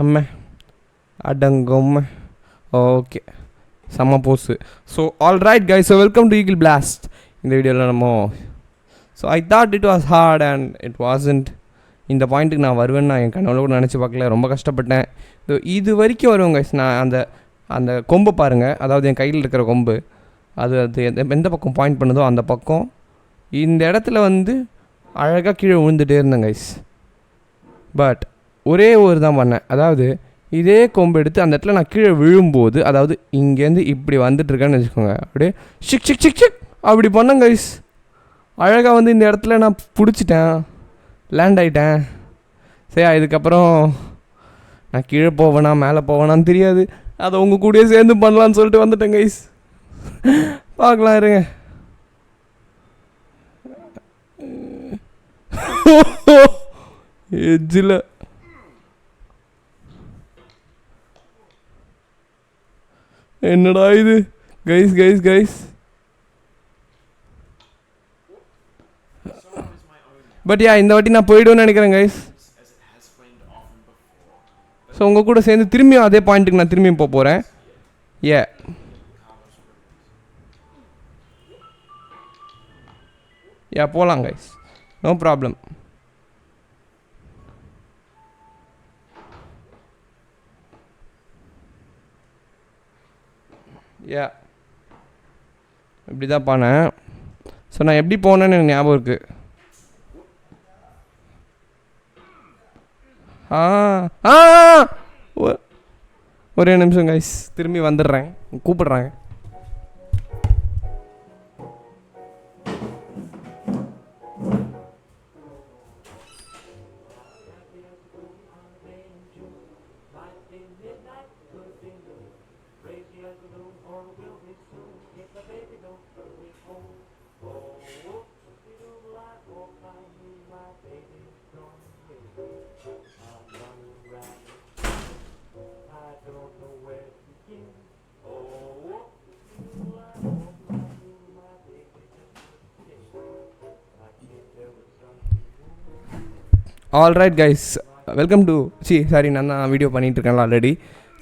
அம்மே அடங்கொம்ம ஓகே செம்ம pose so all right guys so welcome to Eagle Blast இந்த வீடியோவில் நம்ம so I thought it was hard and it wasn't இந்த பாயிண்ட்டுக்கு நான் வருவேன்னு நான் என் கனவுல கூட நினச்சி பார்க்கல. ரொம்ப கஷ்டப்பட்டேன். இது வரைக்கும் வருவேன் கைஸ் நான் அந்த அந்த கொம்பை பாருங்கள் அதாவது என் கையில் இருக்கிற கொம்பு. அது அது எந்த எந்த பக்கம் பாயிண்ட் பண்ணுதோ அந்த பக்கம். இந்த இடத்துல வந்து அழகாக கீழே விழுந்துகிட்டே இருந்தேன் கைஸ் பட் ஒரே ஒரு தான் பண்ணேன். அதாவது இதே கொம்பு எடுத்து அந்த இடத்துல நான் கீழே விழும்போது அதாவது இங்கேருந்து இப்படி வந்துட்டுருக்கேன்னு வச்சுக்கோங்க. அப்படியே சிக் சிக் சிக் சிக் அப்படி பண்ணேன் கைஸ் அழகாக வந்து இந்த இடத்துல நான் பிடிச்சிட்டேன். லேண்ட் ஆகிட்டேன் சரி இதுக்கப்புறம் நான் கீழே போவேனா மேலே போவேனான்னு தெரியாது. அதை உங்கள் கூடயே சேர்ந்து பண்ணலான்னு சொல்லிட்டு வந்துட்டேன் கைஸ் பார்க்கலாம் இருங்க. எஜ்ஜில் என்னடா இது? Guys guys guys but yeah இந்த வாட்டி நான் போயிடுவேன்னு நினைக்கிறேன் கைஸ் ஸோ உங்கள் கூட சேர்ந்து திரும்பியும் அதே பாயிண்ட்டுக்கு நான் திரும்பியும் போக போகிறேன் ஏ யா போகலாம் கைஸ் நோ ப்ராப்ளம் யா இப்படி தான் பானேன் ஸோ நான் எப்படி போனேன்னு எனக்கு ஞாபகம் இருக்குது ஆ ஆ ஒரே நிமிஷம் கைஸ் திரும்பி வந்துடுறேன். கூப்பிடுறாங்க. All right guys welcome to C sorry நான் தான் வீடியோ பண்ணிகிட்டு இருக்கேன்ல ஆல்ரெடி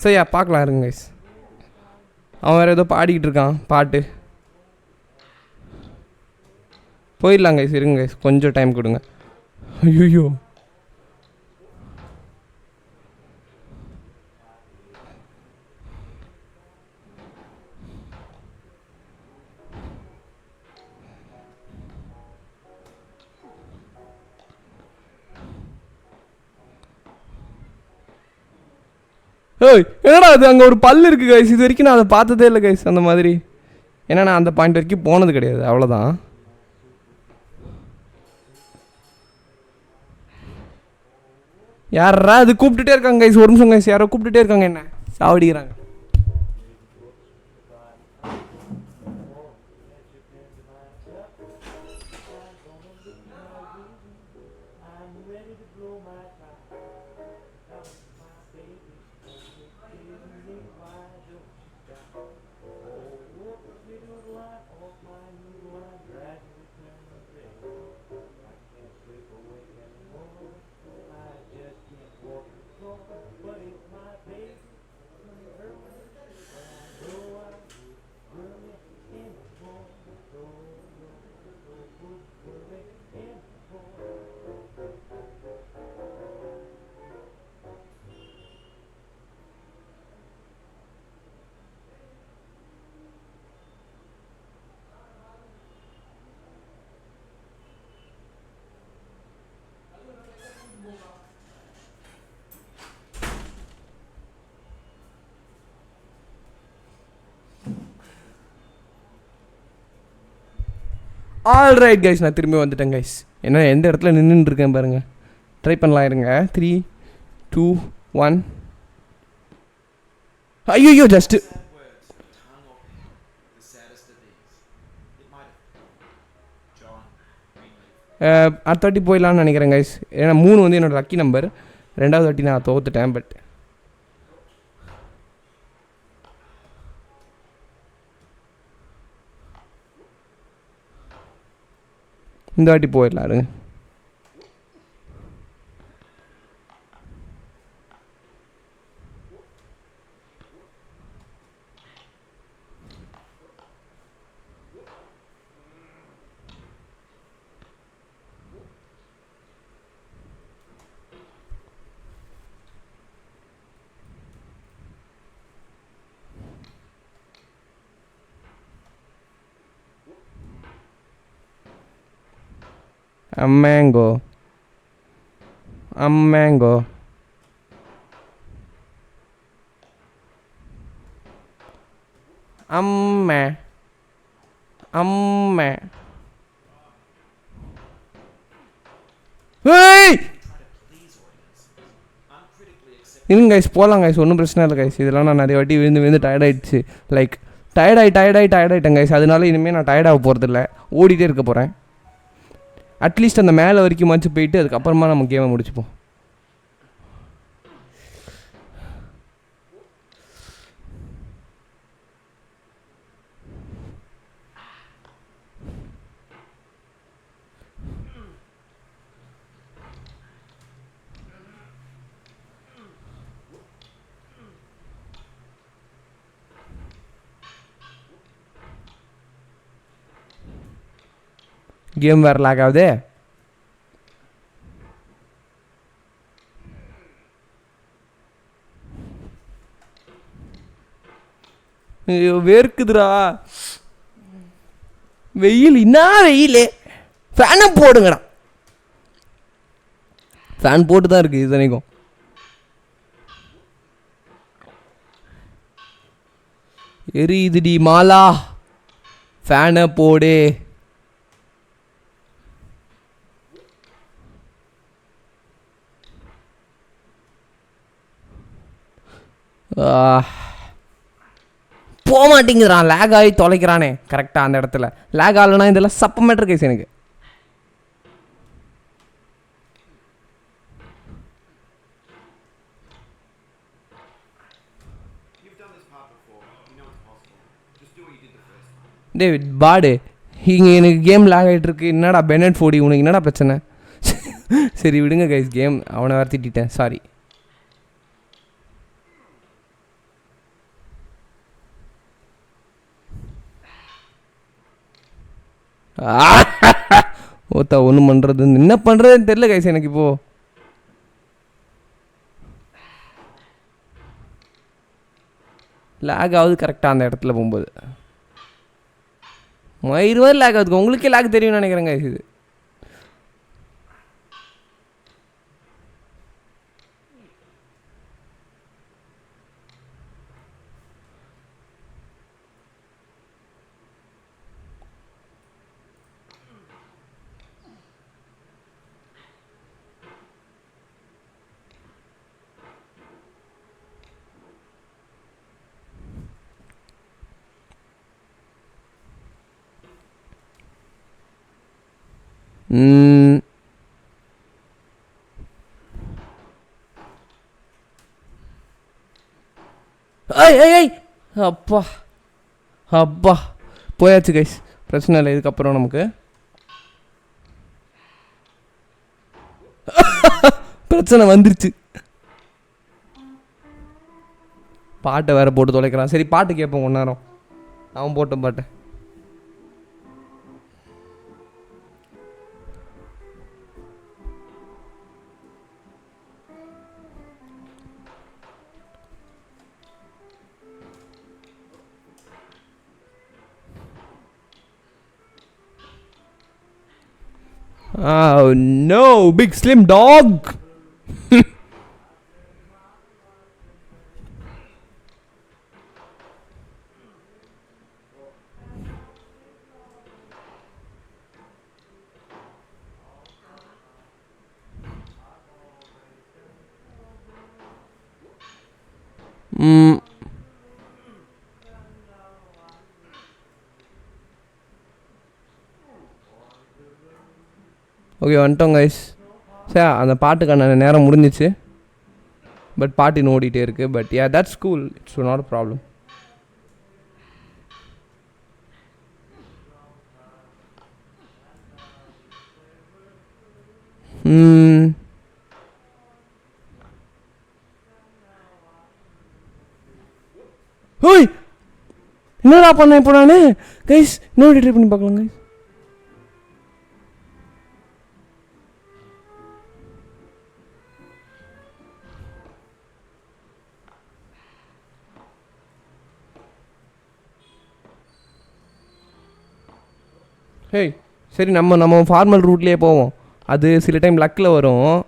சரி யா பார்க்கலாம் இருங்க கைஸ் அவன் வேறு ஏதோ பாடிக்கிட்டு இருக்கான் பாட்டு. போயிடலாம் கைஸ் இருங்க கைஸ் கொஞ்சம் டைம் கொடுங்க. ஐயோ ஓய் என்னடா அது அங்கே ஒரு பல் இருக்குது கைஸ் இது வரைக்கும் நான் அதை பார்த்ததே இல்லை கைஸ் அந்த மாதிரி. ஏன்னா நான் அந்த பாயிண்ட் வரைக்கும் போனது கிடையாது. அவ்வளோதான் யாரா அது கூப்பிட்டுட்டே இருக்காங்க கைஸ் ஒரு நிமிஷம் கைஸ் யாரோ கூப்பிட்டுட்டே இருக்காங்க என்ன? சாவடிக்கிறாங்க. ஆல் ரைட் கைஸ் நான் திரும்பி வந்துட்டேன் கைஸ் ஏன்னா எந்த இடத்துல நின்றுட்டு இருக்கேன் பாருங்கள் ட்ரை பண்ணலாம் இருங்க. த்ரீ டூ ஒன் ஐயோ ஜஸ்ட்டு அடுத்த வாட்டி போயிடலான்னு நினைக்கிறேன் கைஸ் ஏன்னா மூணு வந்து என்னோட லக்கி நம்பர் ரெண்டாவது வாட்டி நான் தோத்துட்டேன் பட் இந்த வாட்டி போயிடலாம் A mango. A mango. அம்மே அம்மே ஏய் இருங்க கைஸ் போகலாம் கைஸ் ஒன்றும் பிரச்சனை இல்லை கைஸ் இதெல்லாம் நான் நிறைய வாட்டி விழுந்து விழுந்து டயர்டாயிடுச்சு லைக் டயர்டாகி டயர்டாகி டயர்டாயிட்டேன் கைஸ் அதனால இனிமேல் நான் டயர்டாக போகிறதில்ல ஓடிட்டே இருக்க போகிறேன் அட்லீஸ்ட் அந்த மேலே வரைக்கும் மச்சு போயிட்டு அதுக்கப்புறமா நம்ம கேமை முடிச்சுப்போம். கேம் வேறு லாக் ஆகுது ஐயோ வேர்க்குதுடா வெயில் என்ன வெயில் ஃபேனை போடுங்கடா ஃபேன் போட்டு தான் இருக்குது இத்தனைக்கும் எரியுதுடி மாலா ஃபேனை போடு போக மாட்டேங்குதுறான் லேக் ஆகி தொலைக்கிறானே. கரெக்டாக அந்த இடத்துல. லேக் ஆகலைன்னா இதெல்லாம் சப்பமேட்டர் கைஸ் எனக்கு. டேவிட் பாடு. இங்கே எனக்கு கேம் லேக் ஆகிட்டு இருக்கு. என்னடா பெனட் ஃபோடி உனக்கு என்னடா பிரச்சனை? சரி விடுங்க கைஸ் கேம் அவனை வேறு திட்டிட்டேன். சாரி ஓத்தா ஒன்றும் பண்ணுறது என்ன பண்ணுறதுன்னு தெரில கைஸ் எனக்கு இப்போ. லேக் ஆகுது கரெக்டாக அந்த இடத்துல போகும்போது. இருபது லேக் ஆகுது உங்களுக்கே லேக் தெரியும்னு நினைக்கிறேன் இது. ஐய் ஐய் ஐய் அப்பா. அப்பா. போயாச்சு கைஸ் பிரச்சனை இல்லை. இதுக்கப்புறம் நமக்கு. பிரச்சனை வந்துருச்சு. பாட்டை வேற போட்டு தொலைக்கிறான். சரி பாட்டு கேட்போம் ஒன்றாரம் அவன் போட்ட பாட்டை. Oh no, big slim dog. Mm. Okay வந்துட்டோம் கைஸ் சார் அந்த பாட்டுக்கான நேரம் முடிஞ்சிச்சு. பட் பாட்டு இன்னும் ஓடிட்டே இருக்குது but yeah that's cool it's not a problem ஓய் என்னடா பண்ணேன் இப்போ நான்? கைஸ் இன்னொரு ட்ரை பண்ணி பார்க்கலாம் கைஸ் ஹேய் சரி நம்ம நம்ம ஃபார்மல் ரூட்லேயே போவோம். அது சில டைம் லக்கில் வரும்.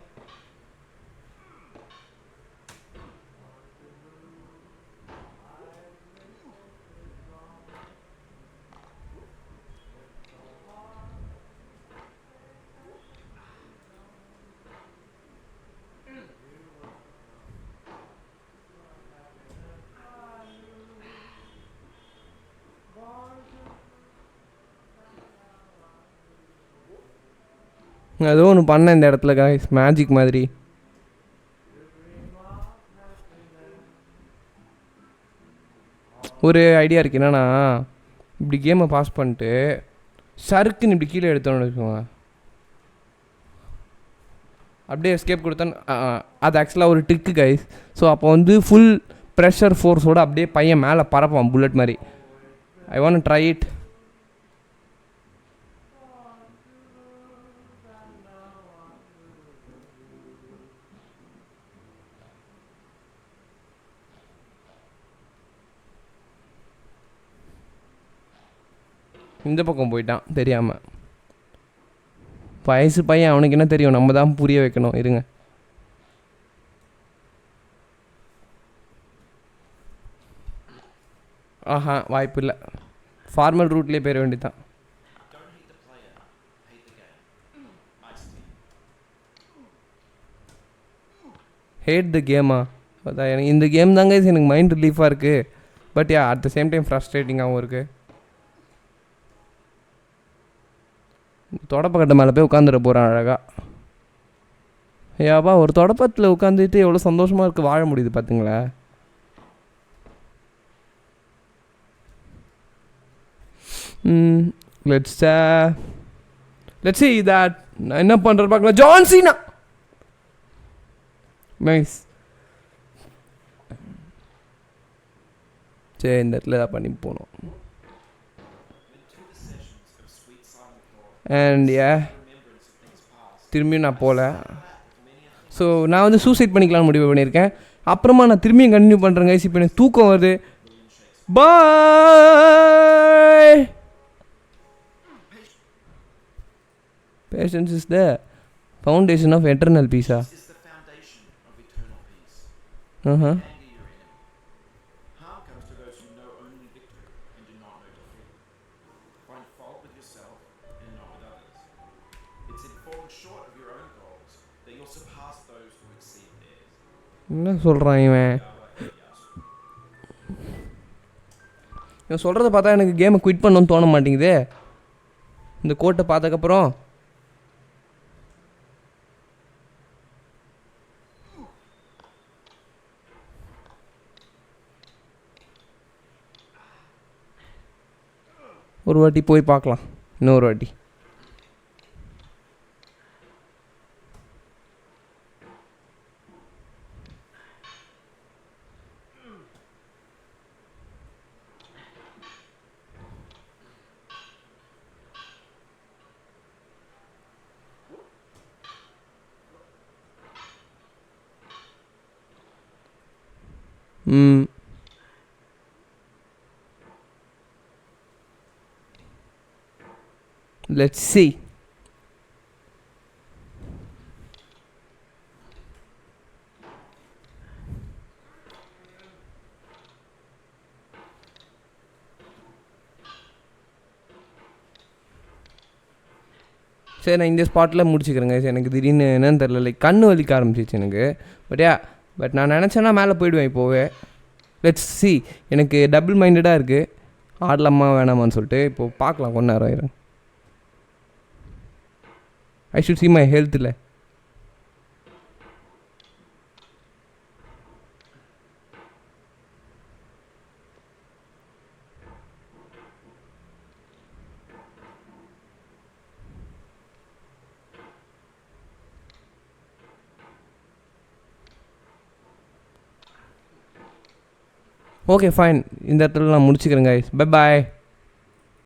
ஏதோ ஒன்று பண்ணேன் இந்த இடத்துல காய்ஸ் மேஜிக் மாதிரி. ஒரு ஐடியா இருக்கு. என்னன்னா இப்படி கேமை பாஸ் பண்ணிட்டு சறுக்குன்னு இப்படி கீழே எடுத்தோன்னு வச்சுக்கோங்க. அப்படியே எஸ்கேப் கொடுத்தேன் அது ஆக்சுவலாக ஒரு ட்ரிக்கு கைஸ் ஸோ அப்போ வந்து ஃபுல் ப்ரெஷர் ஃபோர்ஸோட அப்படியே பையன் மேலே பறப்பான் புல்லட் மாதிரி. ஐ வாண்ட் ட்ரை இட் இந்த பக்கம் போயிட்டான் தெரியாமல் வயசு பையன் அவனுக்கு என்ன தெரியும்? நம்ம தான் புரிய வைக்கணும் இருங்க. ஆஹா வாய்ப்பு இல்லை. ஃபார்மல் ரூட்லேயே போயிட வேண்டியதான் ஹேட் த கேமா அதான் எனக்கு இந்த கேம் தாங்க எனக்கு மைண்ட் ரிலீஃபாக இருக்குது but yeah at the same time ஃப்ரஸ்ட்ரேட்டிங்காகவும் இருக்குது தொடப்பக்கட்டை மேலே போய் உட்காந்துட போகிறான் அழகாக ஏப்பா ஒரு தொடப்பத்தில் உட்காந்துட்டு எவ்வளோ சந்தோஷமாக இருக்குது வாழ முடியுது பார்த்துங்களா லெட்ஸ் லெட்ஸ் சி தட் நான் என்ன பண்ணுறது பார்க்கலாம் ஜான்சினா நைஸ் சரி இந்த இடத்துல தான் பண்ணி போனோம் அண்ட் ஏ திரும்பியும் நான் போகல ஸோ நான் வந்து சூசைட் பண்ணிக்கலாம்னு முடிவு பண்ணியிருக்கேன். அப்புறமா நான் திரும்பியும் கண்டினியூ பண்ணுறேங்க இப்போ எனக்கு தூக்கம் வருது. Bye patience is the foundation of eternal பீஸா ஆஹா என்ன சொல்கிறான் இவன்? இவன் சொல்கிறத பார்த்தா எனக்கு கேமை குவிட் பண்ணணும்னு தோண மாட்டேங்குதே. இந்த கோட்டை பார்த்ததுக்கப்புறம் ஒரு வாட்டி போய் பார்க்கலாம். இன்னொரு வாட்டி. ம். Let's see. சரி நான் இந்த ஸ்பாட்டில் முடிச்சுக்கிறேங்க சரி, எனக்கு திடீர்னு என்னன்னு தெரில லைக் கண்ணு வலிக்க ஆரம்பிச்சிச்சு எனக்கு. பட் யா பட் நான் நினச்சேன்னா மேலே போயிடுவேன் இப்போவே. லெட்ஸ் சி எனக்கு டபுள் மைண்டடாக இருக்குது ஆடலாமா வேணாமான்னு சொல்லிட்டு இப்போது பார்க்கலாம். கொஞ்ச நேரம் ஆயிரும் ஐ ஷுட் சி மை ஹெல்த்தில் ஓகே ஃபைன் இந்த இடத்துல நான் முடிச்சுக்கிறேன் கைஸ் பை பாய்